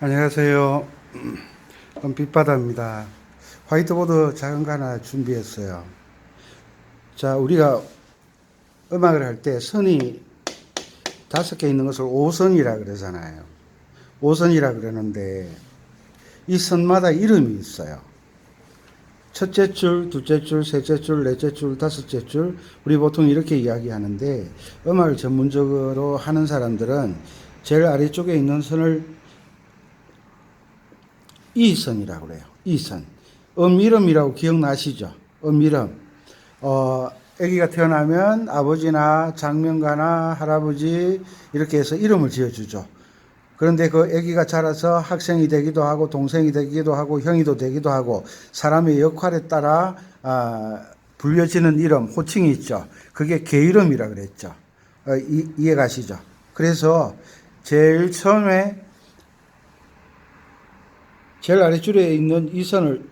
안녕하세요. 빛바다입니다. 화이트보드 작은 거 하나 준비했어요. 자, 우리가 음악을 할 때 선이 다섯 개 있는 것을 오선이라 그러잖아요. 오선이라 그러는데 이 선마다 이름이 있어요. 첫째 줄, 둘째 줄, 셋째 줄, 넷째 줄, 다섯째 줄. 우리 보통 이렇게 이야기하는데 음악을 전문적으로 하는 사람들은 제일 아래쪽에 있는 선을 이선이라고 그래요. 이선. 음이름이라고 기억나시죠? 음이름. 어, 아기가 태어나면 아버지나 장명가나 할아버지 이렇게 해서 이름을 지어주죠. 그런데 그 아기가 자라서 학생이 되기도 하고 동생이 되기도 하고 형이도 되기도 하고 사람의 역할에 따라 아, 불려지는 이름, 호칭이 있죠. 그게 계이름이라 그랬죠. 어, 이, 이해 가시죠? 그래서 제일 처음에 제일 아래줄에 있는 이 선을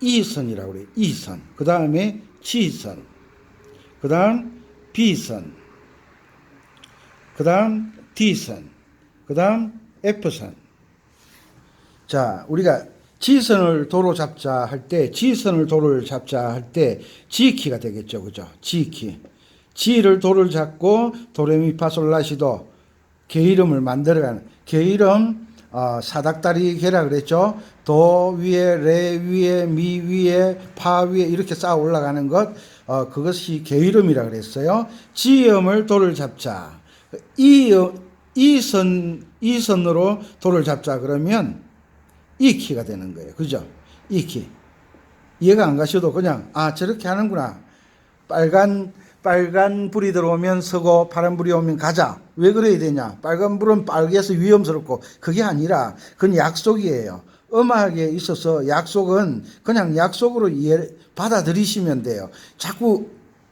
이선이라고 그래요. 이선. 그 다음에 지선. 그 다음 B선. 그 다음 D선. 그 다음 F선. 자, 우리가 지선을 도로 잡자 할 때, 지선을 도를 잡자 할 때, G키가 되겠죠. 그죠? G키. G를 도를 잡고, 도레미파솔라시도, 개 이름을 만들어가는, 개 이름, 어, 사닥다리 개라 그랬죠. 도 위에, 레 위에, 미 위에, 파 위에 이렇게 쌓아 올라가는 것, 어, 그것이 개 이름이라 그랬어요. 지음을 도를 잡자. 이, 이 선, 이 선으로 도를 잡자 그러면 이 키가 되는 거예요. 그죠? 이 키. 이해가 안 가셔도 그냥, 아, 저렇게 하는구나. 빨간, 빨간 불이 들어오면 서고 파란 불이 오면 가자. 왜 그래야 되냐? 빨간 불은 빨개서 위험스럽고 그게 아니라 그건 약속이에요. 음악에 있어서 약속은 그냥 약속으로 이해 받아들이시면 돼요. 자꾸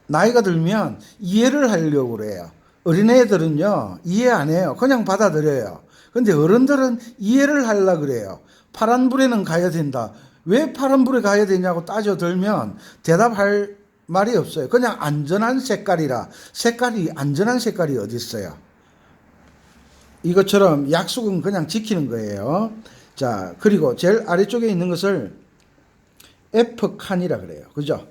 나이가 들면 이해를 하려고 그래요. 어린애들은요, 이해 안 해요. 그냥 받아들여요. 근데 어른들은 이해를 하려 그래요. 파란 불에는 가야 된다. 왜 파란 불에 가야 되냐고 따져들면 대답할 말이 없어요. 그냥 안전한 색깔이라. 색깔이, 안전한 색깔이 어디 있어요? 이것처럼 약속은 그냥 지키는 거예요. 자, 그리고 제일 아래쪽에 있는 것을 F칸이라 그래요. 그죠?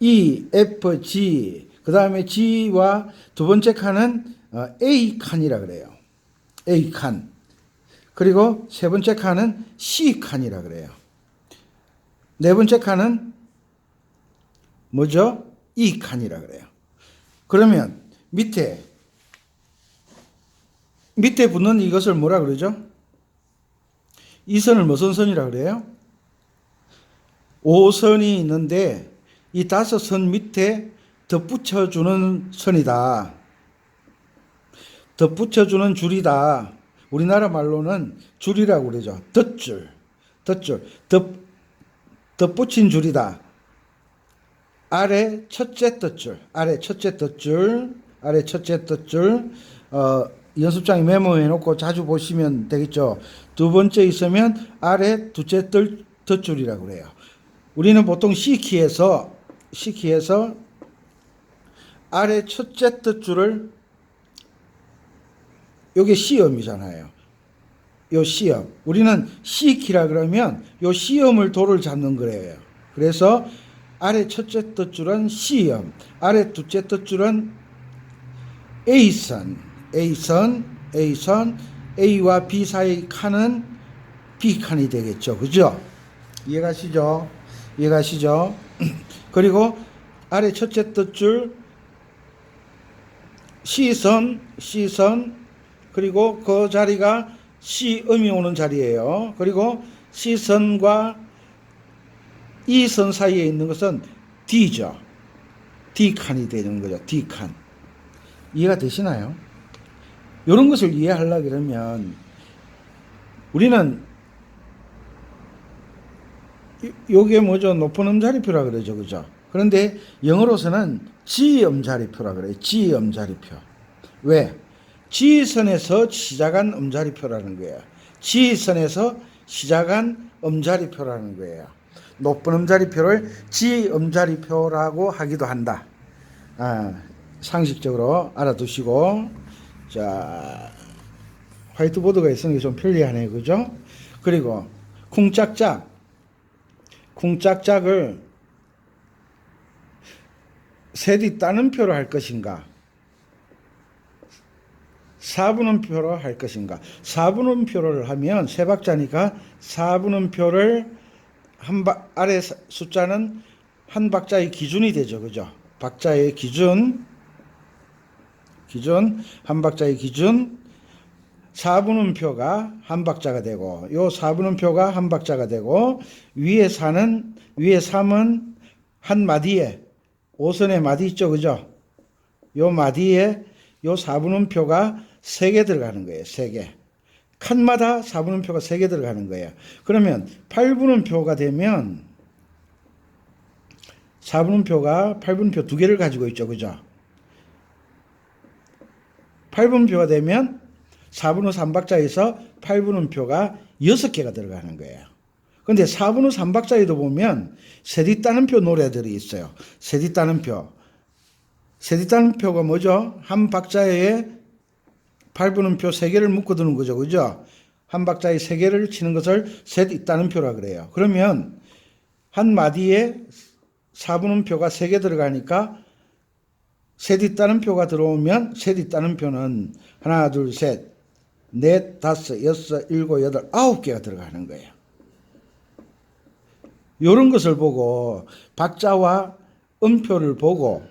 E, F, G, 그 다음에 G와 두 번째 칸은 어, A칸이라 그래요. A칸. 그리고 세 번째 칸은 C칸이라 그래요. 네 번째 칸은 뭐죠? E칸이라 그래요. 그러면 밑에 밑에 붙는 이것을 뭐라 그러죠? 이 선을 무슨 선이라 그래요? 5선이 있는데 이 다섯 선 밑에 덧붙여 주는 선이다. 덧붙여 주는 줄이다. 우리나라 말로는 줄이라고 그러죠. 덧줄. 덧줄. 덧, 덧붙인 줄이다. 아래 첫째 덧줄. 아래 첫째 덧줄. 아래 첫째 덧줄. 어, 연습장에 메모해 놓고 자주 보시면 되겠죠. 두 번째 있으면 아래 둘째 덧, 덧줄이라고 그래요. 우리는 보통 C키에서 C키에서 아래 첫째 덧줄을 요게 C음이잖아요. 요 C음. 우리는 C키라 그러면 요 C음을 도를 잡는 거예요. 그래서 아래 첫째 덧줄은 C음, 아래 둘째 덧줄은 A선, A선, A선, A와 B 사이 칸은 B칸이 되겠죠. 그죠? 이해가시죠? 이해가시죠? 그리고 아래 첫째 덧줄 C선, C선, 그리고 그 자리가 C음이 오는 자리예요. 그리고 C선과 이 선 사이에 있는 것은 D죠. D칸이 되는 거죠. D칸. 이해가 되시나요? 이런 것을 이해하려 그러면 우리는 요게 뭐죠? 높은 음자리표라 그러죠. 그죠? 그런데 영어로서는 G음자리표라 그래요. G음자리표. 왜? G선에서 시작한 음자리표라는 거예요. G선에서 시작한 음자리표라는 거예요. 높은 음자리표를 G음자리표라고 하기도 한다. 아, 상식적으로 알아두시고 자 화이트보드가 있으니까 좀 편리하네, 그죠? 그리고 쿵짝짝, 쿵짝짝을 세디 따는 표로 할 것인가? 4분음표로 할 것인가? 4분음표를 하면 세 박자니까 4분음표를 한 박, 아래 사- 숫자는 한 박자의 기준이 되죠. 그죠? 박자의 기준, 기준, 한 박자의 기준, 4분음표가 한 박자가 되고, 요 4분음표가 한 박자가 되고, 위에 4는, 위에 3은 한 마디에, 오선의 마디 있죠. 그죠? 요 마디에 요 4분음표가 3개 들어가는 거예요. 3개. 칸마다 4분음표가 3개 들어가는 거예요. 그러면 8분음표가 되면 4분음표가 8분음표 두 개를 가지고 있죠. 그죠? 8분음표가 되면 4분의 3박자에서 8분음표가 6개가 들어가는 거예요. 근데 4분의 3박자에도 보면 세디 따는 표 노래들이 있어요. 세디 따는 표. 세디 따는 표가 뭐죠? 한 박자에 8분음표 3개를 묶어두는 거죠. 그죠? 한 박자에 3개를 치는 것을 세디 따는 표라 그래요. 그러면 한 마디에 4분음표가 3개 들어가니까 세디 따는 표가 들어오면 세디 따는 표는 하나, 둘, 셋, 넷, 다섯, 여섯, 일곱, 여덟, 아홉 개가 들어가는 거예요. 이런 것을 보고 박자와 음표를 보고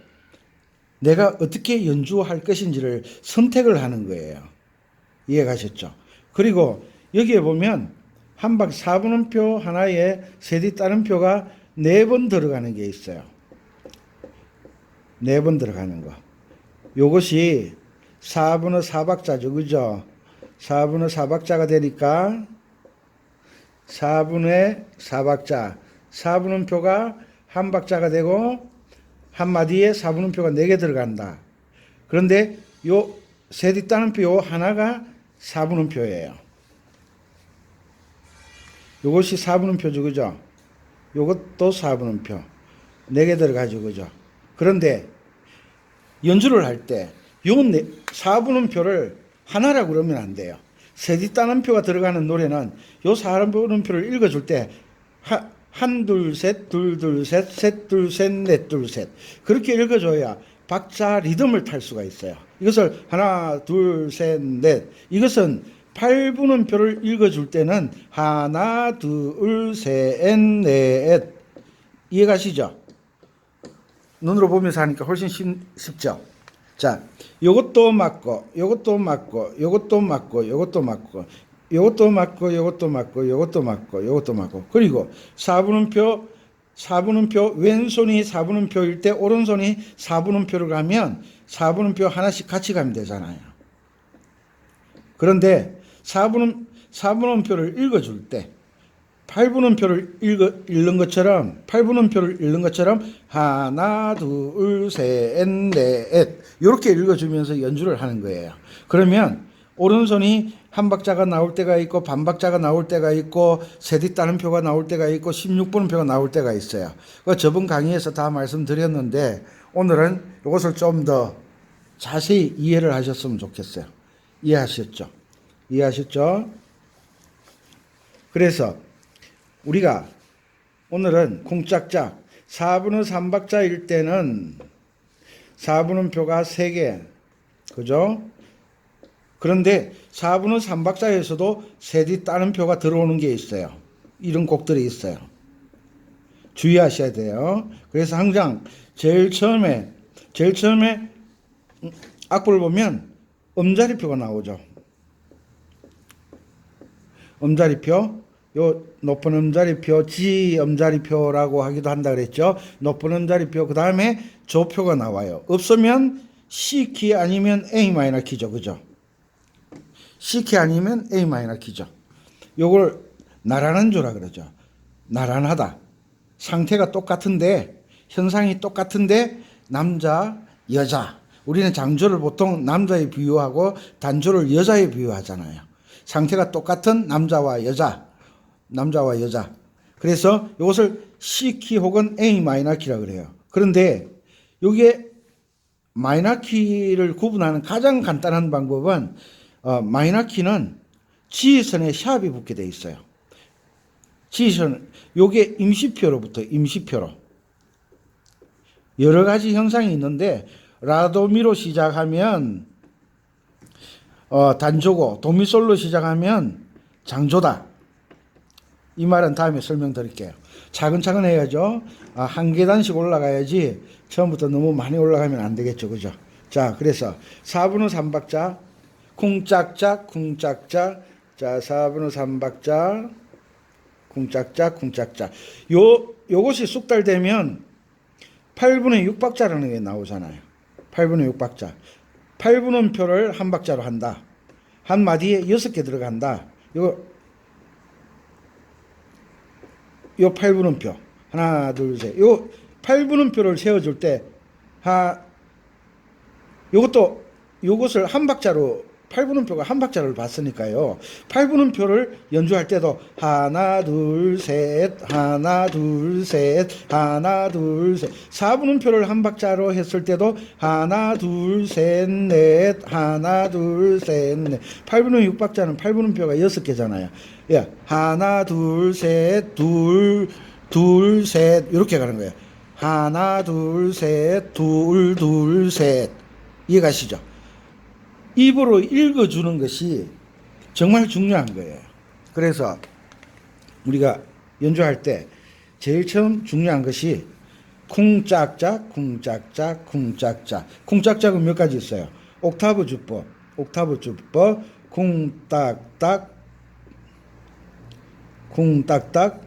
내가 어떻게 연주할 것인지를 선택을 하는 거예요. 이해가셨죠? 그리고 여기에 보면 한 박 4분음표 하나에 세디 따른표가 네 번 들어가는 게 있어요. 네 번 들어가는 거. 요것이 4분의 4박자죠. 그죠? 4분의 4박자가 되니까 4분의 4박자. 4분음표가 한 박자가 되고 한 마디에 4분음표가 4개 들어간다. 그런데 요 세디 따는 표 하나가 4분음표예요. 요것이 4분음표죠. 그죠? 요것도 4분음표. 4개 들어가죠. 그죠? 그런데 연주를 할 때요 4분음표를 하나라고 그러면 안 돼요. 세디 따는 표가 들어가는 노래는 요 4분음표를 읽어줄 때 하, 한, 둘, 셋, 둘, 둘, 셋, 셋, 둘, 셋, 넷, 둘, 셋. 그렇게 읽어줘야 박자 리듬을 탈 수가 있어요. 이것을 하나, 둘, 셋, 넷. 이것은 8분음표를 읽어줄 때는 하나, 둘, 셋, 넷. 이해가시죠? 눈으로 보면서 하니까 훨씬 쉽, 쉽죠? 자, 요것도 맞고, 요것도 맞고, 요것도 맞고, 요것도 맞고, 요것도 맞고, 요것도 맞고, 요것도 맞고, 요것도 맞고. 그리고 4분음표, 4분음표, 왼손이 4분음표일 때 오른손이 4분음표를 가면 4분음표 하나씩 같이 가면 되잖아요. 그런데 4분음, 4분음표를 읽어 줄 때 8분음표를 읽어, 읽는 것처럼 8분음표를 읽는 것처럼 하나 둘셋넷 이렇게 읽어주면서 연주를 하는 거예요. 그러면 오른손이 한 박자가 나올 때가 있고 반 박자가 나올 때가 있고 따는 표가 나올 때가 있고 16분음표가 나올 때가 있어요. 그 저번 강의에서 다 말씀드렸는데 오늘은 이것을 좀 더 자세히 이해를 하셨으면 좋겠어요. 이해하셨죠? 이해하셨죠? 그래서 우리가 오늘은 쿵짝짝 4분의 3박자일 때는 4분음표가 3개 그죠? 그런데 4분의 3박자에서도 세디 따는 표가 들어오는 게 있어요. 이런 곡들이 있어요. 주의하셔야 돼요. 그래서 항상 제일 처음에 제일 처음에 악보를 보면 음자리표가 나오죠. 음자리표 요 높은 음자리표, 지 음자리표라고 하기도 한다 그랬죠. 높은 음자리표 그 다음에 조표가 나와요. 없으면 C 키 아니면 A 마이너 키죠, 그죠? C 키 아니면 A 마이너 키죠. 요걸 나란한 조라 그러죠. 나란하다. 상태가 똑같은데 현상이 똑같은데 남자, 여자. 우리는 장조를 보통 남자에 비유하고 단조를 여자에 비유하잖아요. 상태가 똑같은 남자와 여자. 남자와 여자. 그래서 이것을 C키 혹은 A 마이너 키라 그래요. 그런데 여기에 마이너 키를 구분하는 가장 간단한 방법은 어, 마이너 키는 지선에 샵이 붙게 돼 있어요. 지선 요게 임시표로부터 임시표로 여러 가지 형상이 있는데 라도미로 시작하면 어, 단조고 도미솔로 시작하면 장조다. 이 말은 다음에 설명드릴게요. 차근차근 해야죠. 아, 한 계단씩 올라가야지 처음부터 너무 많이 올라가면 안 되겠죠. 그죠? 자, 그래서 4분의 3박자 쿵짝짝 쿵짝짝 자, 4분의 3박자 쿵짝짝 쿵짝짝 요 요것이 숙달되면 8분의 6박자라는 게 나오잖아요. 8분의 6박자. 8분의 표를 한 박자로 한다. 한 마디에 6개 들어간다. 요, 요 8분음표. 하나, 둘, 셋. 요 8분음표를 세워줄 때, 하, 요것도, 요것을 한 박자로, 8분음표가 한 박자를 봤으니까요. 8분음표를 연주할 때도 하나, 둘, 셋, 하나, 둘, 셋, 하나, 둘, 셋. 4분음표를 한 박자로 했을 때도 하나, 둘, 셋, 넷, 하나, 둘, 셋, 넷. 8분음 6박자는 8분음표가 6개잖아요. 예, 하나, 둘, 셋, 둘, 둘, 셋. 이렇게 가는 거예요. 하나, 둘, 셋, 둘, 둘, 셋. 이해가시죠? 입으로 읽어주는 것이 정말 중요한 거예요. 그래서 우리가 연주할 때 제일 처음 중요한 것이 쿵짝짝, 쿵짝짝, 쿵짝짝. 쿵짝짝은 몇 가지 있어요. 옥타브 주법, 옥타브 주법, 쿵딱딱, 쿵딱딱,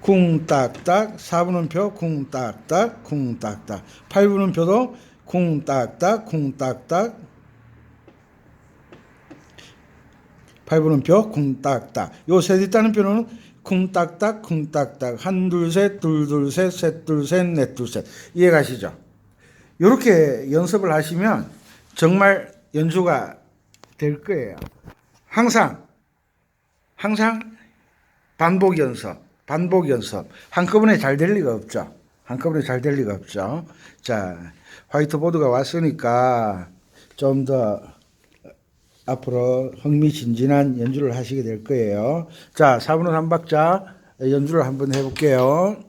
쿵딱딱, 4분음표 쿵딱딱, 쿵딱딱. 8분음표도 쿵딱딱, 쿵딱딱. 8분음표 쿵딱딱. 요 세디따는 표는 쿵딱딱, 쿵딱딱. 한, 둘, 셋, 둘, 둘, 셋, 셋, 둘, 셋, 넷, 둘, 셋. 이해 가시죠? 요렇게 연습을 하시면 정말 연주가 될 거예요. 항상, 항상 반복 연습, 반복 연습. 한꺼번에 잘 될 리가 없죠. 한꺼번에 잘 될 리가 없죠. 자, 화이트보드가 왔으니까 좀 더 앞으로 흥미진진한 연주를 하시게 될 거예요. 자, 4분의 3박자 연주를 한번 해볼게요.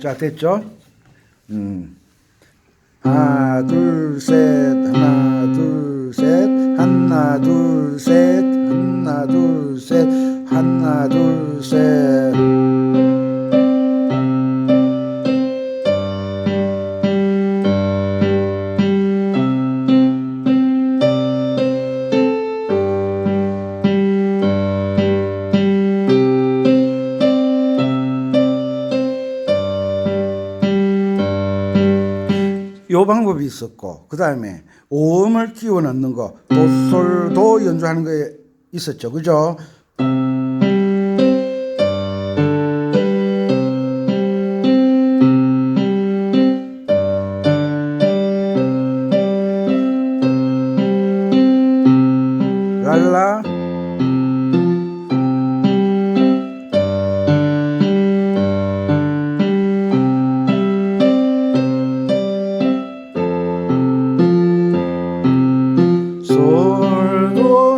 자, 됐죠? 음. 하나, 둘, 셋, 하나, 둘, 셋, 하나, 둘, 셋, 있었고 그 다음에 오음을 끼워 넣는 거 도솔도 연주하는 거에 있었죠. 그죠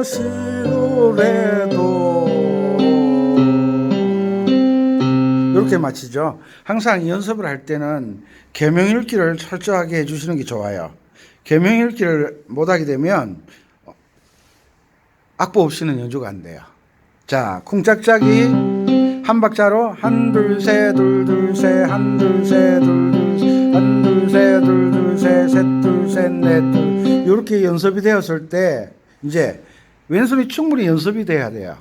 시도래도 이렇게 마치죠. 항상 연습을 할 때는 개명 읽기를 철저하게 해주시는 게 좋아요. 개명 읽기를 못하게 되면 악보 없이는 연주가 안 돼요. 자, 쿵짝짝이 한 박자로 한둘셋둘둘셋한둘셋둘둘한둘셋둘둘셋셋둘셋넷둘 이렇게 연습이 되었을 때 이제 왼손이 충분히 연습이 돼야 돼요.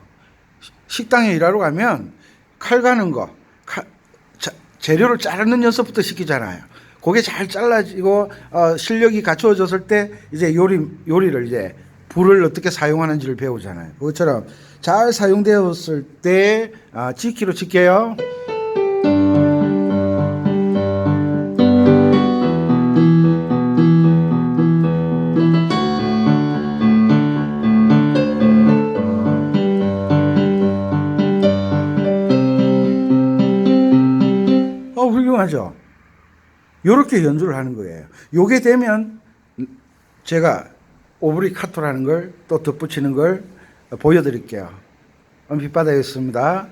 식당에 일하러 가면 칼 가는 거, 칼, 자, 재료를 자르는 연습부터 시키잖아요. 그게 잘 잘라지고 어, 실력이 갖추어졌을 때 이제 요리 요리를 이제 불을 어떻게 사용하는지를 배우잖아요. 그것처럼 잘 사용되었을 때 아, 지키로 칠게요. 요렇게 연주를 하는 거예요. 요게 되면 제가 오브리카토라는 걸 또 덧붙이는 걸 보여드릴게요. 음빛바다였습니다.